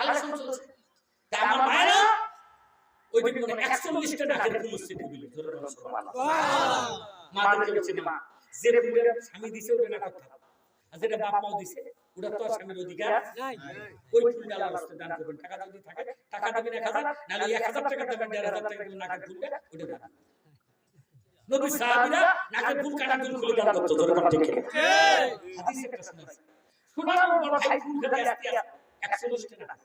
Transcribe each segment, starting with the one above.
Collection চলছে। তা আমার মায়েরা ওই দিন মানে একচল্লিশটা ডাকের ফুল উঠছে টেবিলে ধরে রাখো সুবহানাল্লাহ। মা দেখে বলছে মা? যে ফুলের স্বামী দিছে ওটা না কথা আর যেটা বাপ মাও দিছে ওটা তো স্বামীর অধিকার ওই ফুলটা আল্লাহ রাস্তায় দান করবেন। টাকা যদি থাকে টাকা দেবেন এক হাজার নাহলে এক হাজার টাকা দেবেন দেড় হাজার টাকা দেবেন নাকের ফুলটা ওটা দান নবী সাহাবীরা নাকের ফুল কাটা ফুল খুলে দান করতো ধরে রাখো ঠিক হাদিস একটা শুনেছি শোনার পর ভাই ফুল খেতে আসতে একচল্লিশটা টাকা তো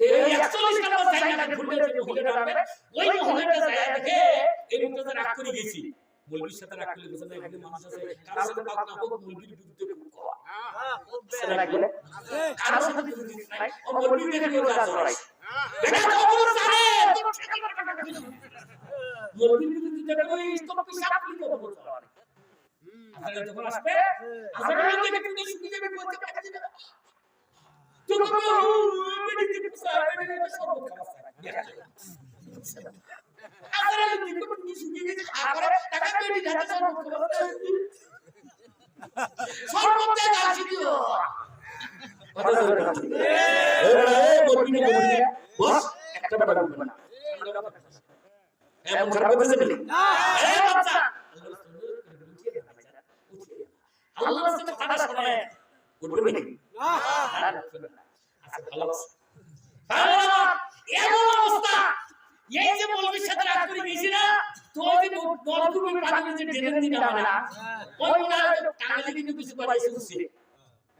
এই একচল্লিশ টাকা জায়গাটা ফুলের জন্য মহিলাটা হবে ওই মহিলাটা যায় দেখে এই লোকটা রাগ করে গেছি। মৌলবীর সাথে রাগ করলে বুঝে না মানুষ আছে কারোর সাথে পাক না হোক মৌলবীর বিরুদ্ধে খুব কওয়া সেটা রাগ বলে কারোর সাথে বিরুদ্ধে নাই ও মৌলবী দেখে কেউ কাজ করে তো ওর জানে। মৌলবীর বিরুদ্ধে দেখে ওই তো পিসাব লিখে বলতে পারে যখন আসবে আসলে দেখে শুনে যাবে বলতে পারে তো তো মেডি দিতে স্যার মেডি দিতে সব খাবার আরে দিকে তুমি শুনে গেছে খাবার টাকা মেডি দিতে সব খাবার সব করতে যাচ্ছি দিও কথা বলতে এ বলবি না বলবি না বস একটা কথা বলবি না এমন খারাপ করতেছে বলি এ বাচ্চা! আল্লাহ রাসূলের কথা শুনে উঠবে নাকি? আচ্ছা ভালো এমন অবস্থা। এই যে মৌলবীর সাথে রাগ করে গেছি না। তো ওই যে নলকূপের পানি যে না? ওই মনে হয় কিন্তু কিছু পাইছে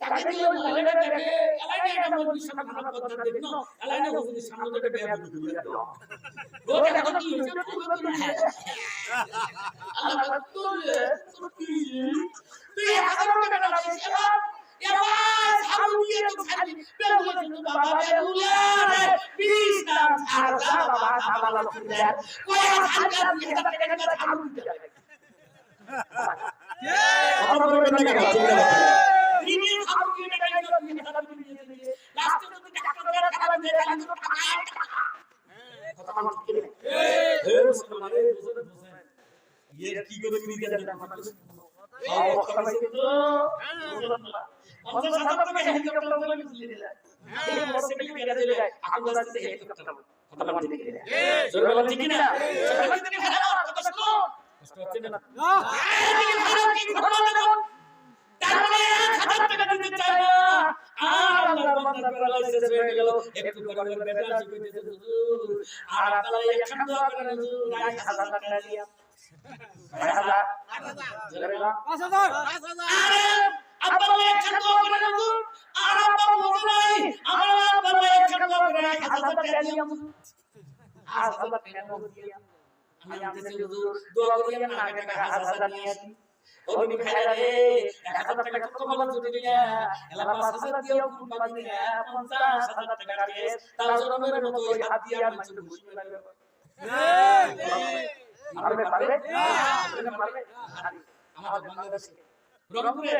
তাকে দিয়ে মহিলা দেখে এলাইনে একটা মৌলবীর সামনে খারাপ কথা দেখনো এলাইনে হুজুরের সামনে থেকে বেয়া বুঝি দিয়ে দাও লোকে এখন কি হয়েছে আল্লাহ তুলে তুই তুই হাজার টাকা না দিয়েছিস এবার ঝাড়ু দিয়ে তো ছাড়ি বেগুলে কিন্তু বাবা বেগুলে রে বিশ নাম যা বাবা ঝামালা তুলে কয় হাজার হাজার টাকা দিয়ে ঝাড়ু দিয়ে কথা বলবেন না কেন চিন্তা করতে তিনি ঝাড়ু দিয়ে টাকা দিয়ে হাজার দিয়ে দিয়ে লাস্টে যদি টাকা দিয়ে টাকা দিয়ে টাকা দিয়ে টাকা কথা বলতে কি হে মুসলমান রে বুঝেন বুঝেন এর কি করে নিতে দেন পঞ্চাশ হাজার টাকা হেলিকপ্টার বলে বুঝলি দিলে এই মোটরসাইকেল কেটে দিলে এখন আসছে হেলিকপ্টার কথা বলতে ঠিক না জোরে বলতে ঠিক না জোরে বলতে ঠিক না কথা শুনো কষ্ট হচ্ছে না এদিকে খারাপ কি ঘটনা দেখুন তারপরে এক হাজার টাকা দিতে চায় না আর আল্লাহর বান্দার প্যারালাইসিস হয়ে গেল একটু করে ওর বেটা আসি হুজুর আর আপনারা একখান দোয়া করেন হুজুর? আরে হুজুর টাকা দিয়া আমি আমতেছি দোয়া করিয়া না টাকা হাজার হাজার নিয়ে আসি। ওদিন খাইলা রে এক হাজার টাকা কত বলা জুটে দিয়া এলা পাঁচ হাজার দিয়েও কোন পাবি পঞ্চাশ হাজার টাকা কেস তাও জনমের মতো ওই হাত দিয়ে আমি চুল ঘুষি মারবে মারবে পারবে। পারবে? আমাদের বাংলাদেশে রংপুরে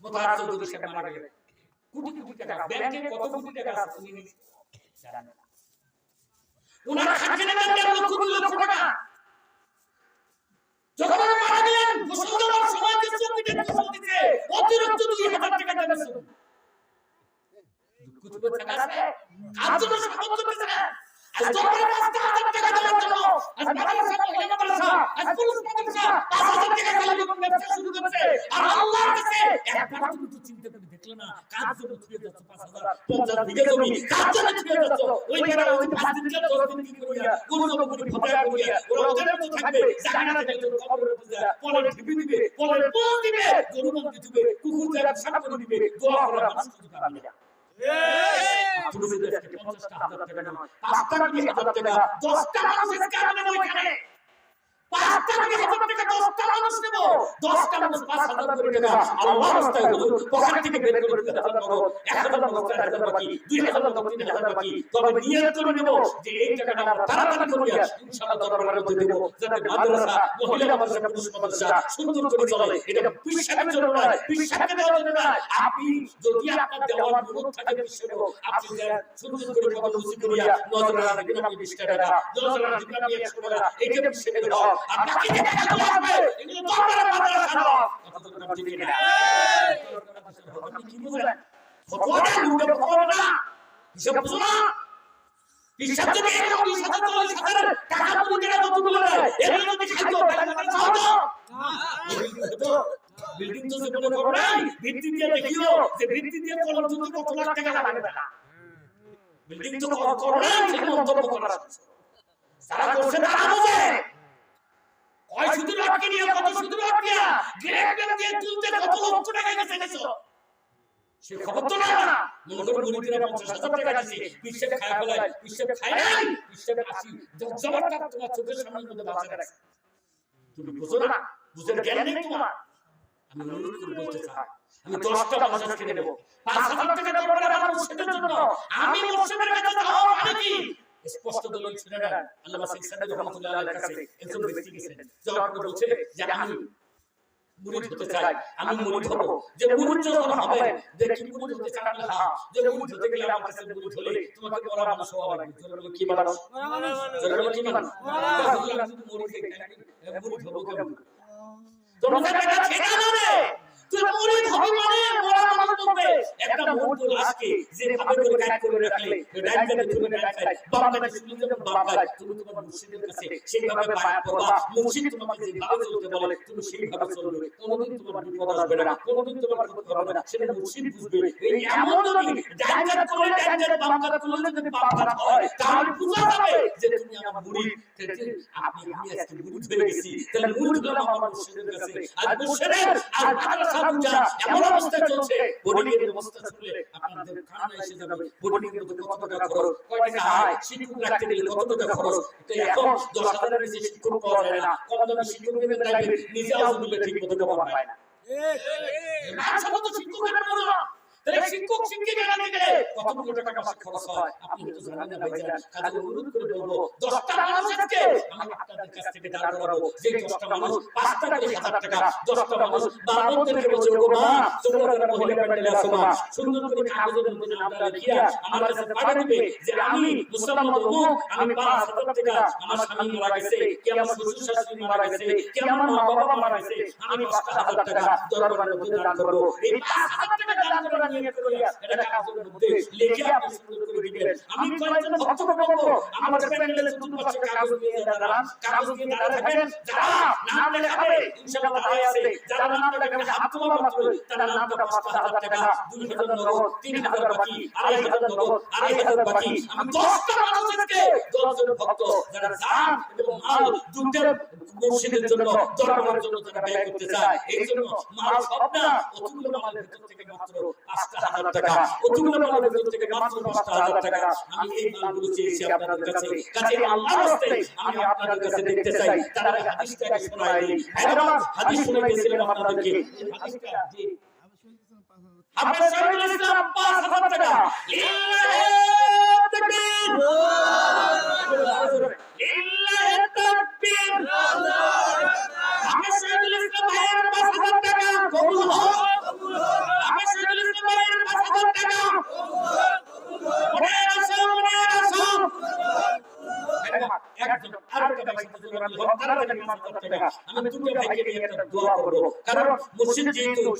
মোতাহার চৌধুরী সাহেব মারা গেলেন কোটি কোটি টাকা ব্যাংকে কত কোটি টাকা আছে উনি জানেন না। খাজনা দেন লক্ষ লক্ষ টাকা যখন মারা গেলেন গোসল দেওয়ার সময় যে চৌকিতে গোসল দিতে অতিরিক্ত দুই হাজার টাকা দেন কুতুবে টাকা আছে কার জন্য সাহায্য করতেছে না আজ যখন পাঁচ হাজার টাকা দেওয়ার জন্য আজ মাদ্রাসা মহিলা মাদ্রাসা আজ পুরুষ মাদ্রাসা পাঁচ হাজার টাকা দিলে যখন ব্যবসা শুরু করছে আর আল্লাহর কাছে একবার তুমি তো চিন্তা করে দেখলা না কাজ জন্য ছুঁয়ে যাচ্ছ পাঁচ হাজার পঞ্চাশ বিঘা জমি কাজ জন্য ছুঁয়ে যাচ্ছ? ওই বেড়া ওই পাঁচ দিন কে দশ দিন কি করিয়া কোন রকম করে ফটায়া করিয়া ওরা ওদের মতো থাকবে জায়গা না থাকলে খবরের বুঝা পলের টিপি দিবে পলের পোল দিবে গরু বন্ধ দিবে কুকুর জায়গা সাপ করে দিবে দোয়া করার মানুষ কিছু পাবে না। পঞ্চাশটা হাজার টাকা নাও পাঁচটা হাজার টাকা দশটা মানুষের কারণে ওইখানে পাঁচটা কি হাজার টাকা দশটা মানুষ পাঁচ হাজার করে টাকা আল্লাহ রাস্তায় হলো পকেট থেকে বের করে দিতে হাজার পাবো এক হাজার পাবো চার হাজার বাকি দুই হাজার পাবো তিন হাজার বাকি। তবে নিয়ে করে নেব যে এই টাকাটা আমরা তাড়াতাড়ি করিয়া ইনশাআল্লাহ দরবারের মধ্যে দেব যাতে মাদ্রাসা মহিলা মাদ্রাসা পুরুষ মাদ্রাসা সুন্দর করে চলে। এটা বিশ্বাসের জন্য নয় বিশ্বাসকে দেওয়ার জন্য নয়। আপনি যদি আপনার দেওয়ার মূল থাকে বিশ্বাস আপনি সুন্দর করে করিয়া নজরে রাখবেন আপনি বিশ টাকা। নজরে রাখবেন আপনি একশো টাকা এইটা বিশ্বাস দাও আর বাকি যে টাকাগুলো আসবে এগুলো দরবারের মাদ্রাসা দাও কথা তো আপনি ঠিক না। আপনি কি টাকা যতগুলো দেয় এগুলো তো। করছে তারা বোঝে। কয় শুধু লটকে নিয়ে কত শুধু লটকে গ্রেড দিয়ে তুলতে কত লক্ষ টাকা গেছে দেখছ সে খবর তো না। মনে করো মুরিদিরা পঞ্চাশ হাজার টাকা দিছে পিসের খায় ফেলায়, পিসের খায় নাই, পিসের আসি জবাবটা তোমার চোখের সামনে মধ্যে বাঁচা রাখছে তুমি বুঝো না, বুঝের জ্ঞান নেই তোমার। আমি অনুরোধ করে বলতে চাই, আমি দশটা মানুষ কিনে দেবো পাঁচ হাজার টাকা আমার মুর্শিদের জন্য। আমি মুর্শিদের কাছে যাওয়া মানে কি? স্পষ্ট দলিল শুনে নেন আল্লামা শেখ সাইদ রহমাতুল্লাহ আলাইহির কাছে একজন ব্যক্তি গেছেন। যাওয়ার পর বলছে যে আমি মুরিদ হতে চাই। আমি মুরিদ হব। যে মুরিদ যখন হবে দেখি মুরিদ হতে চান বলে হ্যাঁ যে মুরিদ হতে গেলে আমার কাছে মুরিদ হলে তোমাকে বড় মানুষ হওয়া লাগবে জোরে বলে কি মানুষ জোরে বলে কি মানুষ মুরিদ হই, মুরিদ হব কেমন? তোমাকে টাকা ঠেকানো রে তুই মুরিদ হবি মানে বড় মানুষ হবে একটা মুরিদ লাশকে যে ভাবে করে কাট করে রাখলে ডাইন কাটে তুমি ডাইন খায় বাম কাটে তুমি যখন বাম খায় তুমি তোমার মুর্শিদের কাছে সেইভাবে বায়াত করবা মুর্শিদ তোমাকে যেভাবে চলতে বলে তুমি সেইভাবে চলবে। কোনোদিন তোমার বিপদ আসবে না কোনোদিন তোমার ক্ষতি হবে না। সেটা মুর্শিদ বুঝবে। এই এমন যদি ডাইন কাট করে ডাইন কাটে বাম কাট করলে যদি বাম কাট হয় তাহলে বুঝা যাবে যে তুমি আমার মুরিদ আপনি আমি আজকে মুরিদ হয়ে গেছি। তাহলে মুরিদ হলাম আমার মুর্শিদের কাছে আর মুর্শিদের আর মাদ্রাসা পূজা এমন অবস্থায় চলছে বোর্ডিং এর অবস্থা শুনলে আপনাদের কান্না এসে যাবে বোর্ডিং এর কত টাকা খরচ কয় টাকা শিক্ষক রাখতে গেলে কত টাকা খরচ তো এখন দশ হাজারের নিচে শিক্ষক পাওয়া যায় না। কত দামে শিক্ষক নেবে দেখবেন নিজে আলহামদুলিল্লাহ ঠিক মতো দেওয়া পায় না। মাঝে শিক্ষকের শিক্ষক শিক্ষিকা আনতে গেলে কত টাকা মাসে খরচ হয়? আপনি হয়তো জানেন না ভাইজান। কাজে অনুরোধ করে বলব, দশটা মানুষ আজকে আমি আপনাদের কাছ থেকে দাঁড় করাবো। যে দশটা মানুষ, পাঁচটা করে হাজার টাকা, দশটা মানুষ বাবনদেরকে বলছে ও মা তোমরা যারা মহিলা প্যান্ডেলে আছো মা সুন্দর করে কাগজের মধ্যে নামটা লিখিয়া আমার কাছে পাঠিয়ে দিবে যে আমি মুসলমান অমুক আমি পাঁচ হাজার টাকা আমার স্বামী মারা গেছে কে আমার শ্বশুর শাশুড়ি মারা গেছে কে আমার মা বাবা মারা গেছে, আমি পাঁচটা হাজার টাকা দরবারের মধ্যে দান করব। এই পাঁচ হাজার টাকা দান করা নিয়ে এটা কাগজের মধ্যে লিখে আপনি সুন্দর করে দিবেন। আমি কয়েকজন ভক্তকে বলব আমাদের প্যান্ডেলে চতুর্পাশে কাগজ নিয়ে দাঁড়ান। কাগজ নিয়ে দাঁড়া থাকেন। যারা নাম লেখাবে ইনশাআল্লাহ দাঁড়ায় আছে। যারা নাম লেখাবে হাত তোলা মাত্র তার নামটা পাঁচ হাজার টাকা দুই হাজার নগদ তিন হাজার বাকি আড়াই হাজার নগদ আড়াই হাজার বাকি। আমি দশটা মানুষকে দশজন ভক্ত যারা জান এবং মাল দুধের মুর্শিদের জন্য দরবারের জন্য তারা ব্যয় করতে চায় এই জন্য মাল সব না অতগুলো মালের থেকে মাত্র পাঁচটা হাজার টাকা অতগুলো মালের ভেতর থেকে মাত্র পাঁচটা হাজার টাকা। আমি এই মালগুলো চেয়েছি আপনাদের কাছে কাছে। আল্লাহ রাস্তে আমি আপনাদের কাছে দেখতে চাই। তারা হাদিসটাকে শোনায় দিই হাদিস শুনে আপনাদেরকে। হাদিসটা যে আপনার শহীদুল ইসলাম পাঁচ হাজার টাকা। ইল্লাহ তাকবীর। লিল্লাহে তাকবীর আমার শহীদুল ইসলাম ভাইয়ের পাঁচ হাজার টাকা কবুল হোক আমার শহীদুল ইসলাম ভাইয়ের পাঁচ হাজার টাকা মনে রাখো মনে রাখো একজন আরেকটা ভাই সাথে জোড়া দিল তাড়াতাড়ি পাঁচ হাজার টাকা আমি দুটো ভাইকে নিয়ে একটা দোয়া করব। কারণ মুর্শিদ যেহেতু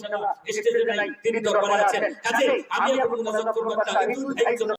তিনি দরবারে আছেন। কাজে আমি এখন মুনাজাত করব তাহলে দুই ভাইয়ের জন্য